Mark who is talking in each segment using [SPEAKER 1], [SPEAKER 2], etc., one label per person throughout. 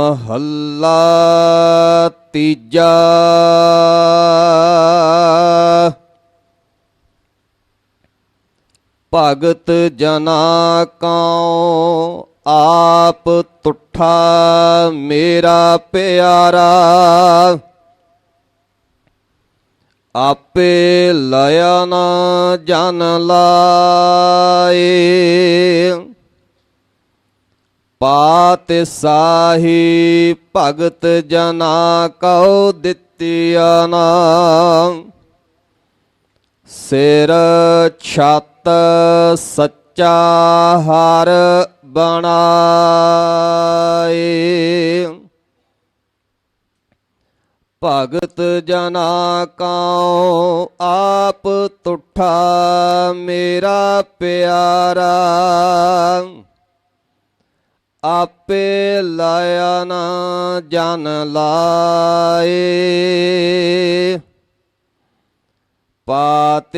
[SPEAKER 1] ਮਹੱਲਾ ਤੀਜਾ। ਭਗਤ ਜਨਾ ਕਉ ਆਪ ਤੁਠਾ ਮੇਰਾ ਪਿਆਰਾ। ਆਪੇ ਲਿਆ ਨਾ ਜਨ ਲਾਏ। ਪਾਤ ਸਾਹੀ, ਭਗਤ ਜਨਾ ਕਉ ਦਿੱਤਿਆ ਨਾਮ ਸਿਰ ਛਤ ਸੱਚਾ ਹਰ ਬਣਾਏ। ਭਗਤ ਜਨਾ ਕਉ, ਆਪ ਤੁਠਾ ਮੇਰਾ ਪਿਆਰਾ। ਆਪੇ ਲਾਇਆ ਨਾ ਜਨ ਲਾਏ। ਪਾਤ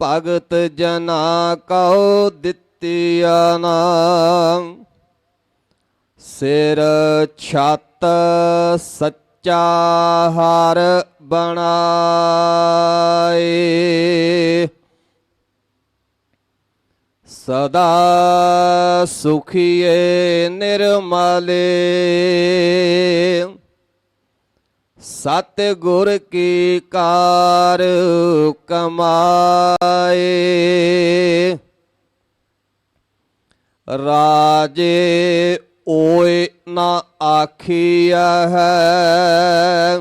[SPEAKER 1] ਭਗਤ ਜਨਾ ਕਉ ਦਿੱਤਿਆ ਨਾਮ ਸਿਰ ਛਤ ਸੱਚਾ ਹਰ ਬਣਾਏ। ਸਦਾ ਸੁਖੀਏ ਨਿਰਮਲੇ। ਸਤ ਗੁਰ ਕੀ ਕਾਰ ਕਮਾਏ। ਰਾਜੇ ਓਏ ਨਾ ਆਖੀਆ ਹੈ।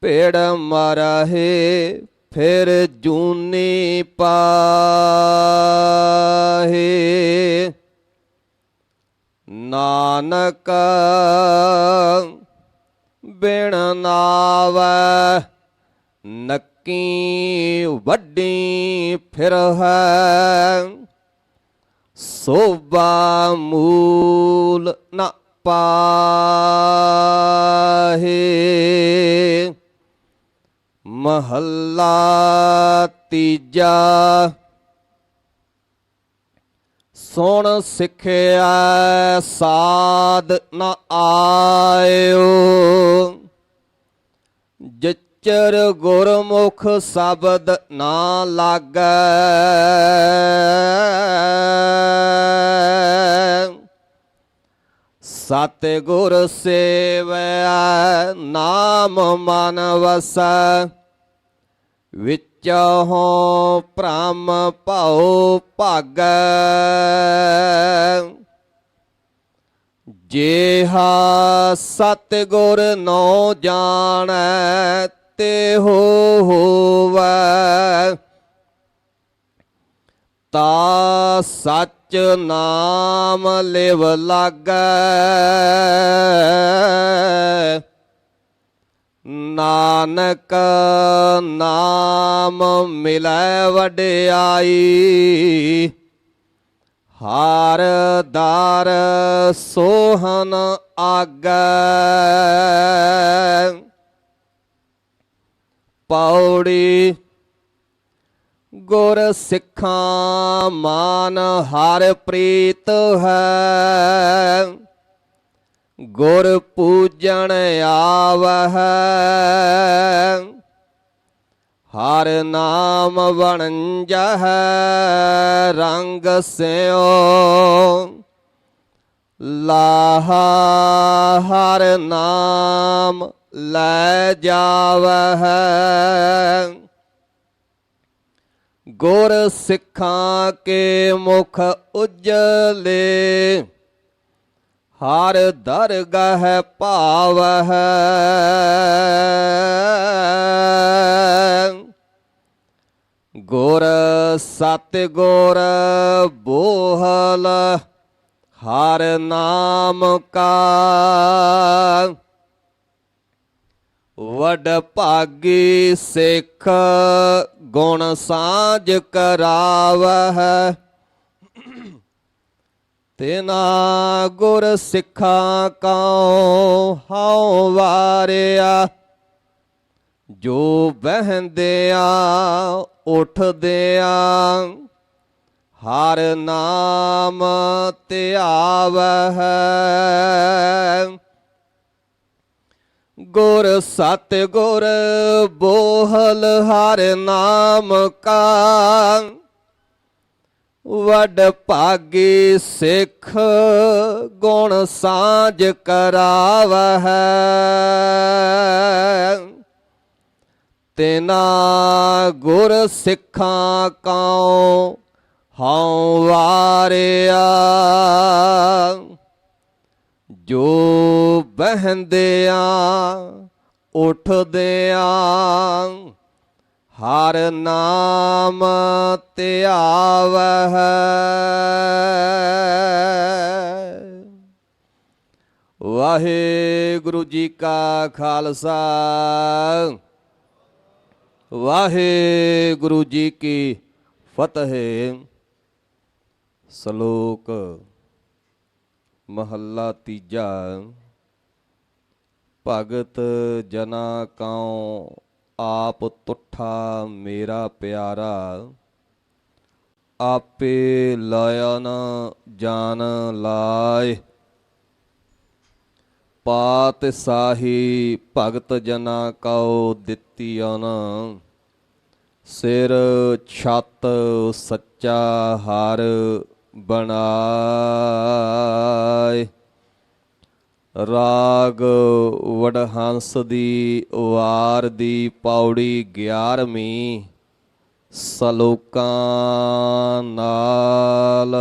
[SPEAKER 1] ਪੇੜ ਮਰਹੇ ਫਿਰ ਜੂਨੀ ਪਾਹੇ ਨਾਨਕ ਬਿਨ ਨਾਵੈ ਨੱਕੀ ਵੱਡੀ ਫਿਰ ਹੈ ਸੋਭਾ ਮੂਲ ਨ ਪਾਹੇ ਮਹੱਲਾ ਤੀਜਾ। ਸੁਣ ਸਿੱਖਿਆ ਸਾਧ ਨ ਆਇਓ। ਜਿਚਰ ਗੁਰਮੁਖ ਸ਼ਬਦ ਨਾ ਲਾਗੈ। ਸਤਿਗੁਰ ਸੇਵੈ ਨਾਮ ਮਨ ਵਸੈ। ਵਿਚਹੁ ਭ੍ਰਮ ਭਉ ਭਾਗੈ। ਜੇਹਾ ਸਤ ਗੁਰ ਨੋ ਜਾਣੈ ਤੇ ਹੋ ਹੋਵੈ। ਤਾ ਸਚ ਨਾਮ ਲਿਵ ਲਾਗੈ। ਨਾਨਕ ਨਾਮ ਮਿਲੈ ਵਡਿਆਈ, ਹਾਰ ਦਾਰ ਸੋਹਨ ਆਗੈ। ਪੌੜੀ ਗੁਰ ਸਿੱਖਾਂ ਮਾਨ ਹਰ ਪ੍ਰੀਤ ਹੈ। ਗੁਰ ਪੂਜਣ ਆਵਹਿ। ਹਰ ਨਾਮ ਵਣਜਹ, ਰੰਗ ਸਿਓ ਲਾਹਾ ਹਰ ਨਾਮ ਲੈ ਜਾਵਹਿ। ਗੁਰ ਸਿੱਖਾਂ ਕੇ ਮੁਖ ਉਜਲੇ। ਹਰ ਦਰਗਹ ਭਾਵਹਿ ਗੁਰ ਸਤ ਗੁਰ ਬੋਹਲ ਹਰ ਨਾਮ ਕਾ। ਵਡ ਭਾਗੀ ਸਿੱਖ ਗੁਣ ਸਾਜ ਕਰਾਵਹਿ। ਤੇਨਾ ਗੁਰ ਸਿੱਖਾਂ ਕਉ ਹਉ ਵਾਰਿਆ, ਜੋ ਬਹਿੰਦਿਆ ਉਠਦਿਆਂ ਹਰ ਨਾਮ ਧਿਆਵਹਿ। ਗੁਰ ਸਤ ਗੁਰ ਬੋਹਲ ਹਰ ਨਾਮ ਕਾ ਵਡ ਭਾਗੀ ਸਿੱਖ ਗੁਣ ਸਾਜ ਕਰਾਵਹਿ। ਤੇਨਾ ਗੁਰ ਸਿੱਖਾਂ ਕਉ ਹਉ ਵਾਰਿਆ। ਜੋ ਬਹਿੰਦਿਆਂ ਉੱਠਦਿਆਂ ਹਰ ਨਾਮ ਧਿਆਵਹਿ। ਵਾਹਿਗੁਰੂ ਜੀ ਕਾ ਖਾਲਸਾ। ਵਾਹਿਗੁਰੂ ਜੀ ਕੀ ਫਤਿਹ। ਸ਼ਲੋਕ ਮਹੱਲਾ ਤੀਜਾ। ਭਗਤ ਜਨਾ ਕਉ ਆਪ ਤੁਠਾ ਮੇਰਾ ਪਿਆਰਾ, ਆਪੇ ਲਾਇਨ ਨ ਜਾਣ ਲਾਇ ਪਾਤ ਸਾਹੀ ਭਗਤ ਜਨਾ ਕਉ ਦਿੱਤੀ ਅਨ ਸਿਰ ਛੱਤ ਸੱਚਾ ਹਰ ਬਣਾਏ। ਰਾਗ ਵਡਹੰਸ ਦੀ ਵਾਰ ਦੀ ਪੌੜੀ 11ਵੀਂ ਸਲੋਕਾਂ ਨਾਲ